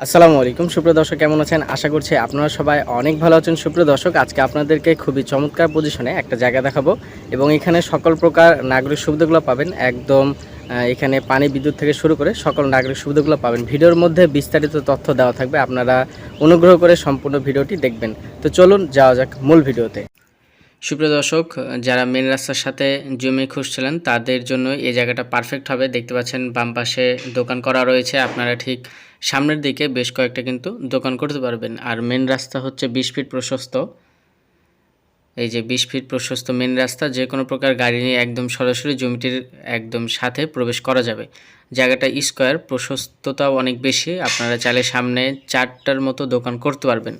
আসসালামু আলাইকুম। সুপ্রিয় দর্শক, কেমন আছেন? আশা করছি আপনারা সবাই অনেক ভালো আছেন। সুপ্রিয় দর্শক, আজকে আপনাদেরকে খুবই চমৎকার পজিশনে একটা জায়গা দেখাবো এবং এখানে সকল প্রকার নাগরিক সুবিধাগুলো পাবেন। একদম এখানে পানি বিদ্যুৎ থেকে শুরু করে সকল নাগরিক সুবিধাগুলো পাবেন। ভিডিওর মধ্যে বিস্তারিত তথ্য দেওয়া থাকবে। আপনারা অনুগ্রহ করে সম্পূর্ণ ভিডিওটি দেখবেন। তো চলুন, যাওয়া যাক মূল ভিডিওতে। সুপ্রিয় দর্শক, যারা মেন রাস্তার সাথে জমি খুঁজছিলেন তাদের জন্য এই জায়গাটা পারফেক্ট হবে। দেখতে পাচ্ছেন বাম পাশে দোকান করা রয়েছে। আপনারা ঠিক সামনের দিকে বেশ কয়েকটা কিন্তু দোকান করতে পারবেন। আর মেন রাস্তা হচ্ছে বিশ ফিট প্রশস্ত। এই যে বিশ ফিট প্রশস্ত মেন রাস্তা, যে কোনো প্রকার গাড়ি নিয়ে একদম সরাসরি জমিটির একদম সাথে প্রবেশ করা যাবে। জায়গাটা স্কোয়ার প্রশস্ততাও অনেক বেশি। আপনারা চাইলে সামনে চারটার মতো দোকান করতে পারবেন।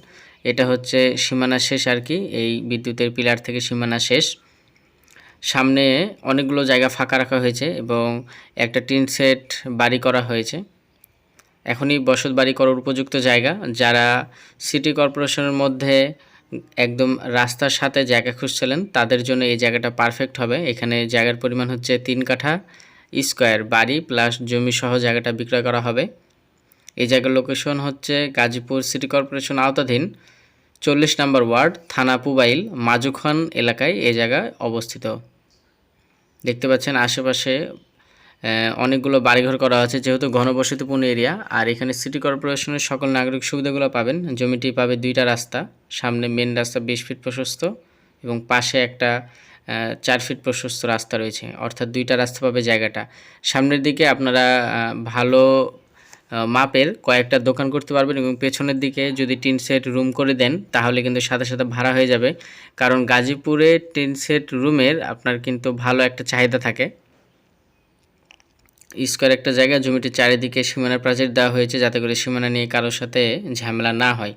এটা হচ্ছে সীমানা শেষ আর কি, এই বিদ্যুতের পিলার থেকে সীমানা শেষ। সামনে অনেকগুলো জায়গা ফাঁকা রাখা হয়েছে এবং একটা টিন সেট বাড়ি করা হয়েছে। এখনই বসত বাড়ি করার উপযুক্ত জায়গা, যারা সিটি কর্পোরেশনের মধ্যে একদম রাস্তার সাথে জায়গা খুঁজছিলেন, তাদের জন্য এই জায়গাটা পারফেক্ট হবে। এখানে জায়গার পরিমাণ হচ্ছে তিন কাঠা স্কোয়ার বাড়ি প্লাস জমি সহ জায়গাটা বিক্রয় করা হবে। এই জায়গার লোকেশন হচ্ছে গাজীপুর সিটি কর্পোরেশন আওতাধীন চল্লিশ নম্বর ওয়ার্ড, থানা পুবাইল, মাজুখান এলাকায় এই জায়গা অবস্থিত। দেখতে পাচ্ছেন আশেপাশে অনেকগুলো বাড়িঘর করা আছে, যেহেতু ঘনবসতিপূর্ণ এরিয়া, আর এখানে সিটি কর্পোরেশনের সকল নাগরিক সুবিধাগুলো পাবেন। জমিটি পাবে দুইটা রাস্তা, সামনে মেন রাস্তা বিশ ফিট প্রশস্ত এবং পাশে একটা চার ফিট প্রশস্ত রাস্তা রয়েছে, অর্থাৎ দুইটা রাস্তা পাবে জায়গাটা। সামনের দিকে আপনারা ভালো মাপের কয়েকটা দোকান করতে পারবেন এবং পেছনের দিকে যদি টিন সেট রুম করে দেন, তাহলে কিন্তু সাথে সাথে ভাড়া হয়ে যাবে। কারণ গাজীপুরে টিন সেট রুমের আপনার কিন্তু ভালো একটা চাহিদা থাকে। স্কোয়ার একটা জায়গা জমিটির চারিদিকে সীমানা প্রাচীর দেওয়া হয়েছে যাতে করে সীমানা নিয়ে কারোর সাথে ঝামেলা না হয়।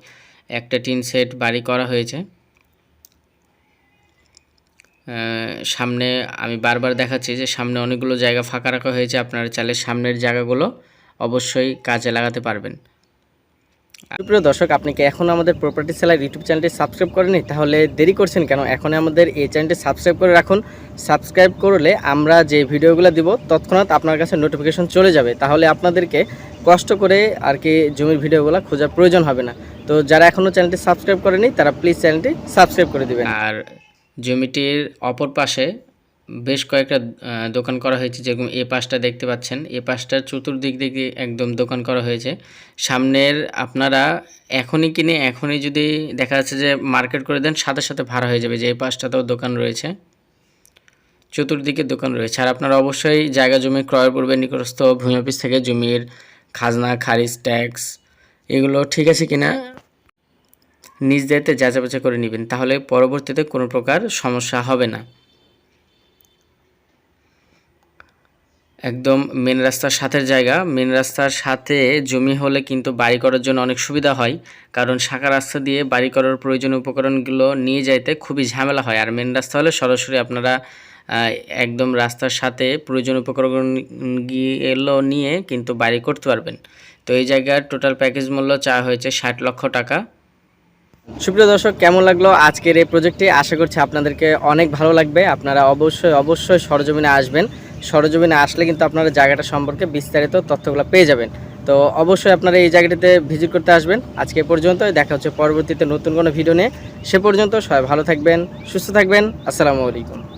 একটা টিন সেট বাড়ি করা হয়েছে। সামনে আমি বারবার দেখাচ্ছি যে সামনে অনেকগুলো জায়গা ফাঁকা রাখা হয়েছে। আপনারা চাইলে সামনের জায়গাগুলো অবশ্যই কাজে লাগাতে পারবেন। প্রিয় দর্শক, আপনি কি এখন আমাদের প্রপার্টি সেলার ইউটিউব চ্যানেলটি সাবস্ক্রাইব করেনি তাহলে দেরি করছেন কেন? এখন আমাদের এই চ্যানেলটি সাবস্ক্রাইব করে রাখুন। সাবস্ক্রাইব করলে আমরা যে ভিডিওগুলো দিব, তৎক্ষণাৎ আপনার কাছে নোটিফিকেশন চলে যাবে। তাহলে আপনাদেরকে কষ্ট করে আর কি জমির ভিডিওগুলো খোঁজার প্রয়োজন হবে না। তো যারা এখনও চ্যানেলটি সাবস্ক্রাইব করেনি তারা প্লিজ চ্যানেলটি সাবস্ক্রাইব করে দিবেন। আর জমিটির অপর পাশে বেশ কয়েকটা দোকান করা হয়েছে যেরকম এ পাশটা দেখতে পাচ্ছেন। এ পাশটার চতুর্দিক দিকে একদম দোকান করা হয়েছে। সামনের আপনারা এখনই কিনে, এখনই যদি দেখা যাচ্ছে যে মার্কেট করে দেন, সাথে সাথে ভাড়া হয়ে যাবে যে এই পাশটাতেও দোকান রয়েছে। চতুর্দিকে দোকান রয়েছে। আর আপনারা অবশ্যই জায়গা জমি ক্রয়ের পূর্বে নিকটস্থ ভূমি অফিস থেকে জমির খাজনা, খারিজ, ট্যাক্স এগুলো ঠিক আছে কিনা নিজ দায়িত্বে যাচাই বাছাই করে নেবেন। তাহলে পরবর্তীতে কোনো প্রকার সমস্যা হবে না। একদম মেন রাস্তার সাথের জায়গা। মেন রাস্তার সাথে জমি হলে কিন্তু বাড়ি করার জন্য অনেক সুবিধা হয়। কারণ শাখা রাস্তা দিয়ে বাড়ি করার প্রয়োজনীয় উপকরণগুলো নিয়ে যাইতে খুবই ঝামেলা হয়। আর মেন রাস্তা হলে সরাসরি আপনারা একদম রাস্তার সাথে প্রয়োজনীয় উপকরণগুলো নিয়ে কিন্তু বাড়ি করতে পারবেন। তো এই জায়গার টোটাল প্যাকেজ মূল্য চা হয়েছে ষাট লক্ষ টাকা। সুপ্রিয় দর্শক, কেমন লাগল আজকের এই প্রজেক্টটি আশা করছি আপনাদেরকে অনেক ভালো লাগবে। আপনারা অবশ্যই অবশ্যই সরজমিনে আসবেন। সরজমিনে আসলে কিন্তু আপনারা জায়গাটা সম্পর্কে বিস্তারিত তথ্যগুলো পেয়ে যাবেন। তো অবশ্যই আপনারা এই জায়গাটিতে ভিজিট করতে আসবেন। আজকে পর্যন্ত দেখা হচ্ছে পরবর্তীতে নতুন কোনো ভিডিও নিয়ে। সে পর্যন্ত সবাই ভালো থাকবেন, সুস্থ থাকবেন। আসসালামু আলাইকুম।